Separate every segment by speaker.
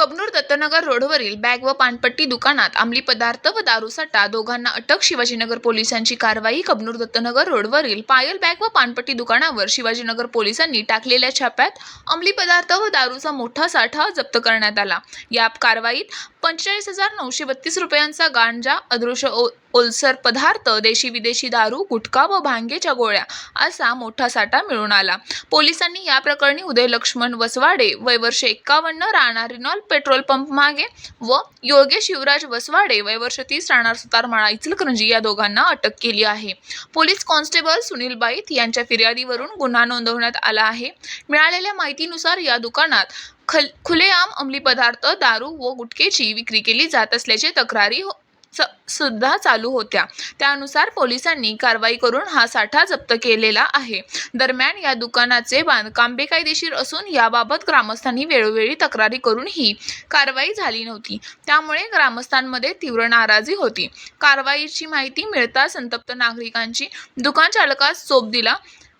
Speaker 1: कबनूर दत्तनगर रोडवरील बॅग व पानपट्टी दुकानात अंमली पदार्थ व दारूसाठा दोघांना अटक शिवाजीनगर पोलिसांची कारवाई कबनूर दत्तनगर रोडवरील पायल बॅग व पानपट्टी दुकानावर शिवाजीनगर पोलिसांनी टाकलेल्या छाप्यात अंमली पदार्थ व दारूचा मोठा साठा जप्त करण्यात आला. या कारवाईत पंचेचाळीस हजार नऊशे बत्तीस रुपयांचा गांजा अदृश्य ओलसर पदार्थ देशी विदेशी दारू गुटखा व भांगेच्या गोळ्या असा मोठा साठा मिळून आला. पोलिसांनी या प्रकरणी उदय लक्ष्मण वसवाडे वय वर्ष एक्कावन्न राहणार रिनॉल पेट्रोल पंप मागे व योगेश युवराज वसवाडे वय वर्ष तीस राहणार सुतारमाळा इचलकरंजी या दोघांना अटक केली आहे. पोलीस कॉन्स्टेबल सुनील बाईत यांच्या फिर्यादीवरून गुन्हा नोंदवण्यात आला आहे. मिळालेल्या माहितीनुसार या दुकानात खल खुलेआम अंमली पदार्थ दारू व गुटखेची विक्री केली जात असल्याचे तक्रारी हो- स- सुद्धा चालू होत्या. त्यानुसार पोलिसांनी कारवाई करून हा साठा जप्त केलेला आहे. दरम्यान या दुकानाचे बांधकाम बेकायदेशीर असून याबाबत ग्रामस्थांनी वेळोवेळी तक्रारी करून ही कारवाई झाली नव्हती. त्यामुळे ग्रामस्थांमध्ये तीव्र नाराजी होती. कारवाईची माहिती मिळताच संतप्त नागरिकांची दुकान चालकास चोप दिला.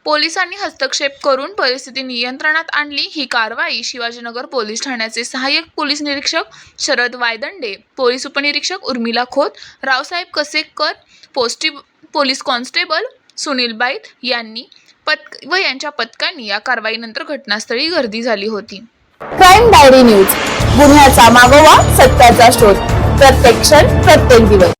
Speaker 1: पोलिसांनी हस्तक्षेप करून परिस्थिती नियंत्रणात आणली. ही कारवाई शिवाजीनगर पोलीस ठाण्याचे सहाय्यक पोलीस निरीक्षक शरद वायदंडे पोलीस उपनिरीक्षक उर्मिला खोत रावसाहेब कसेकर पोस्टी पोलीस कॉन्स्टेबल सुनील बाईत यांनी पत व यांच्या पथकांनी या कारवाईनंतर घटनास्थळी गर्दी झाली होती.
Speaker 2: Crime diary news. गुन्ह्याचा मागोवा सत्याचा शोध. प्रत्येक क्षण प्रत्येक दिवस.